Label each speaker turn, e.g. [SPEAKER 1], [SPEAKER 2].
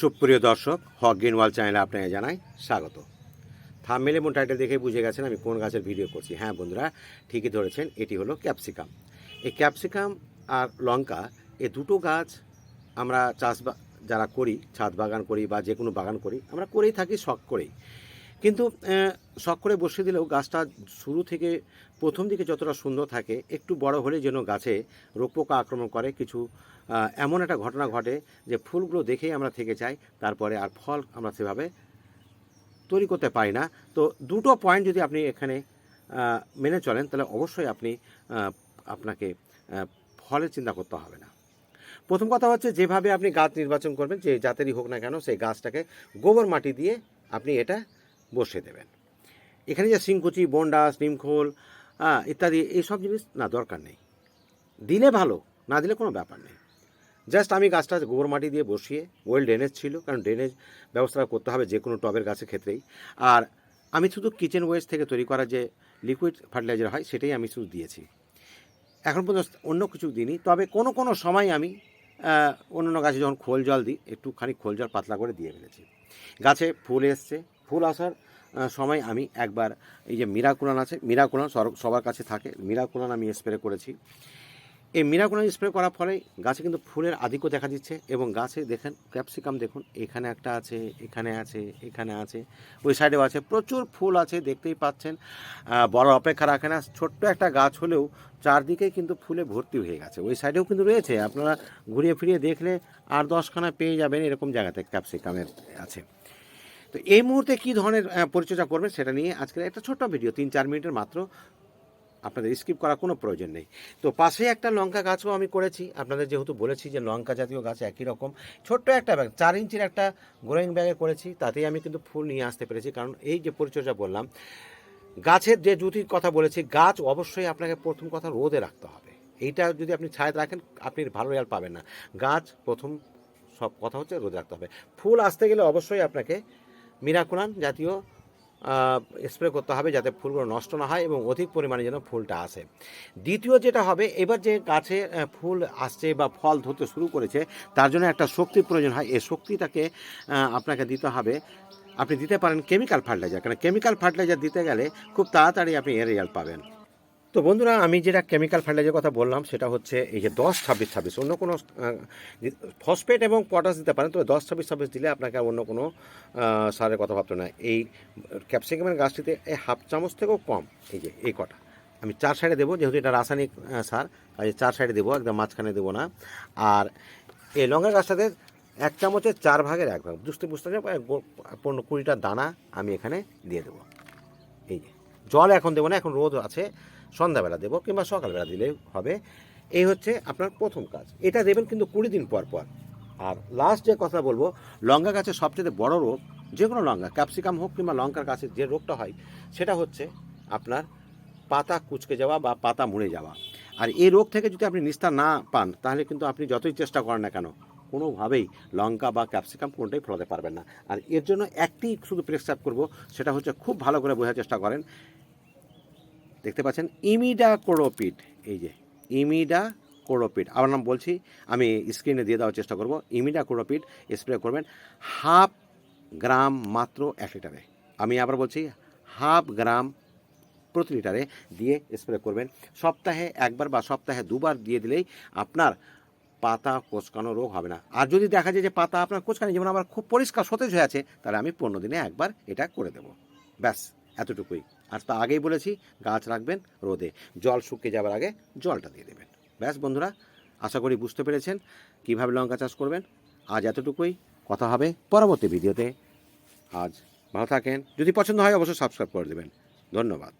[SPEAKER 1] সুপ্রিয় দর্শক, হক গ্রিন ওয়াল চ্যানেলে আপনাকে জানাই স্বাগত। থামমেল এবং টাইটেল দেখে বুঝে গেছেন আমি কোন গাছের ভিডিও করছি। হ্যাঁ বন্ধুরা, ঠিকই ধরেছেন, এটি হলো ক্যাপসিকাম। এই ক্যাপসিকাম আর লঙ্কা, এ দুটো গাছ আমরা চাষ যারা করি, ছাদ বাগান করি বা যে কোনো বাগান করি, আমরা করেই থাকি, শখ করেই। কিন্তু শখ করে বসিয়ে দিলেও গাছটা শুরু থেকে প্রথম দিকে যতটা সুন্দর থাকে, একটু বড় হলে যেন গাছে রোগ পোকা আক্রমণ করে কিছু এমন একটা ঘটনা ঘটে যে ফুলগুলো দেখেই আমরা থেকে যাই, তারপরে আর ফল আমরা সেভাবে তৈরি করতে পারি না। তো দুটো পয়েন্ট যদি আপনি এখানে মেনে চলেন, তাহলে অবশ্যই আপনি আপনাকে ফলের চিন্তা করতে হবে না। প্রথম কথা হচ্ছে যেভাবে আপনি গাছ নির্বাচন করবেন, যে জাতেরই হোক না কেন, সেই গাছটাকে গোবর মাটি দিয়ে আপনি এটা বসিয়ে দেবেন। এখানে যে শিংকুচি বন্ডাস নিমখোল ইত্যাদি, এইসব জিনিস না, দরকার নেই। দিলে ভালো, না দিলে কোনো ব্যাপার নেই। জাস্ট আমি গাছটা গোবর মাটি দিয়ে বসিয়ে, ওয়েল ড্রেনেজ ছিল, কারণ ড্রেনেজ ব্যবস্থা করতে হবে যে কোনো টবের গাছের ক্ষেত্রেই। আর আমি শুধু কিচেন ওয়েস্ট থেকে তৈরি করা যে লিকুইড ফার্টিলাইজার হয়, সেটাই আমি শুধু দিয়েছি। এখন পর্যন্ত অন্য কিছু দিইনি, তবে কোনো কোনো সময় আমি অন্য গাছে যখন খোল জল দিই, একটুখানি খোল জল পাতলা করে দিয়ে ফেলেছি। গাছে ফুল এসছে ফুল আসার সময় আমি একবার, এই যে মিরাকুলান আছে, মিরাকুলান সবার কাছে থাকে। মিরাকুলান আমি স্প্রে করেছি। এই মিরাকুলান স্প্রে করার ফলে গাছে কিন্তু ফুলের আধিক্য দেখা দিচ্ছে এবং গাছে দেখেন ক্যাপসিকাম দেখুন, এখানে একটা আছে, এখানে আছে এখানে আছে, ওই সাইডেও আছে। প্রচুর ফুল আছে, দেখতেই পাচ্ছেন। বড় অপেক্ষা রাখে না, ছোট্ট একটা গাছ হলেও চারদিকে কিন্তু ফুলে ভর্তি হয়ে গেছে। ওই সাইডেও কিন্তু রয়েছে, আপনারা ঘুরিয়ে ফিরিয়ে দেখলে আর দশখানা পেয়ে যাবেন এরকম জায়গাতে ক্যাপসিকামের আছে। তো এই মুহূর্তে কী ধরনের পরিচর্যা করবেন সেটা নিয়ে আজকের একটা ছোট্ট ভিডিও, তিন চার মিনিটের মাত্র। আপনাদের স্কিপ করার কোনো প্রয়োজন নেই। তো পাশে একটা লঙ্কা গাছও আমি করেছি। আপনাদের যেহেতু বলেছি যে লঙ্কা জাতীয় গাছ একই রকম, ছোট্ট একটা ব্যাগ চার ইঞ্চির একটা গ্রোয়িং ব্যাগে করেছি। তাতেই আমি কিন্তু ফুল নিয়ে আসতে পেরেছি। কারণ এই যে পরিচর্যা বললাম, গাছের যে জুতির কথা বলেছি, গাছ অবশ্যই আপনাকে প্রথম কথা রোদে রাখতে হবে। এইটা যদি আপনি ছায়াতে রাখেন, আপনি ভালো রেজাল্ট পাবেন না। গাছ প্রথম সব কথা হচ্ছে রোদে রাখতে হবে। ফুল আসতে গেলে অবশ্যই আপনাকে মিরাকুলান জাতীয় স্প্রে করতে হবে যাতে ফুলগুলো নষ্ট না হয় এবং অধিক পরিমাণে যেন ফুলটা আসে। দ্বিতীয় যেটা হবে, এবার যে গাছে ফুল আসছে বা ফল ধরতে শুরু করেছে, তার জন্য একটা শক্তি প্রয়োজন হয়। এই শক্তিটাকে আপনাকে দিতে হবে। আপনি দিতে পারেন কেমিক্যাল ফার্টিলাইজার কারণ কেমিক্যাল ফার্টিলাইজার দিতে গেলে খুব তাড়াতাড়ি আপনি এর রেজাল্ট পাবেন। তো বন্ধুরা, আমি যেটা কেমিক্যাল ফার্টিলাইজার কথা বললাম, সেটা হচ্ছে এই যে দশ ছাব্বিশ ছাব্বিশ, অন্য কোনো ফসফেট এবং পটাশ দিতে পারেন, তবে দশ ছাব্বিশ ছাব্বিশ দিলে আপনাকে আর অন্য কোনো সারের কথা ভাবতে না। এই ক্যাপসিকামের গাছটিতে এই হাফ চামচ থেকেও কম, এই যে এই কটা। আমি চার সাইডে দেবো, যেহেতু এটা রাসায়নিক সার কাজে চার সাইডে দেবো, একদম মাঝখানে দেবো না। আর এই লঙ্কা গাছটাতে এক চামচের চার ভাগের এক ভাগ, বুঝতে বুঝতে? পনেরো কুড়িটা দানা আমি এখানে দিয়ে দেবো। এই যে, জল এখন দেবো না, এখন রোদ আছে। সন্ধ্যাবেলা দেবো কিংবা সকালবেলা দিলেও হবে। এই হচ্ছে আপনার প্রথম কাজ। এটা দেবেন কিন্তু কুড়ি দিন পর পর। আর লাস্ট যে কথা বলব, লঙ্কা গাছের সবচেয়ে বড় রোগ যে কোনো লঙ্কা ক্যাপসিকাম হোক কিংবা লঙ্কার গাছের যে রোগটা হয়, সেটা হচ্ছে আপনার পাতা কুচকে যাওয়া বা পাতা মুড়ে যাওয়া। আর এই রোগ থেকে যদি আপনি নিস্তার না পান, তাহলে কিন্তু আপনি যতই চেষ্টা করেন না কেন, কোনোভাবেই লঙ্কা বা ক্যাপসিকাম কোনোটাই ফলাতে পারবেন না। আর এর জন্য একটি শুধু প্রেসক্রাইব করব, সেটা হচ্ছে খুব ভালো করে বোঝার চেষ্টা করেন। দেখতে পাচ্ছেন ইমিডা কোরোপিড এই যে ইমিডা কোরোপিড আমার নাম বলছি, আমি স্ক্রিনে দিয়ে দেওয়ার চেষ্টা করব। ইমিডা কোরোপিড স্প্রে করবেন হাফ গ্রাম মাত্র এক লিটারে। আমি আবার বলছি, হাফ গ্রাম প্রতি লিটারে দিয়ে স্প্রে করবেন। সপ্তাহে একবার বা সপ্তাহে দুবার দিয়ে দিলেই আপনার পাতা কোচকানো রোগ হবে না। আর যদি দেখা যায় যে পাতা আপনার কোচকানি, যেমন আমার খুব পরিষ্কার সতেজ হয়ে আছে, তাহলে আমি পনেরো দিনে একবার এটা করে দেবো। ব্যাস, এতটুকুই। আর তা আগেই বলেছি, গাছ রাখবেন রোদে। জল শুকিয়ে যাওয়ার আগে জলটা দিয়ে দেবেন। ব্যাস বন্ধুরা, আশা করি বুঝতে পেরেছেন কীভাবে লঙ্কা চাষ করবেন। আজ এতটুকুই, কথা হবে পরবর্তী ভিডিওতে। আজ ভালো থাকেন, যদি পছন্দ হয় অবশ্যই সাবস্ক্রাইব করে দেবেন। ধন্যবাদ।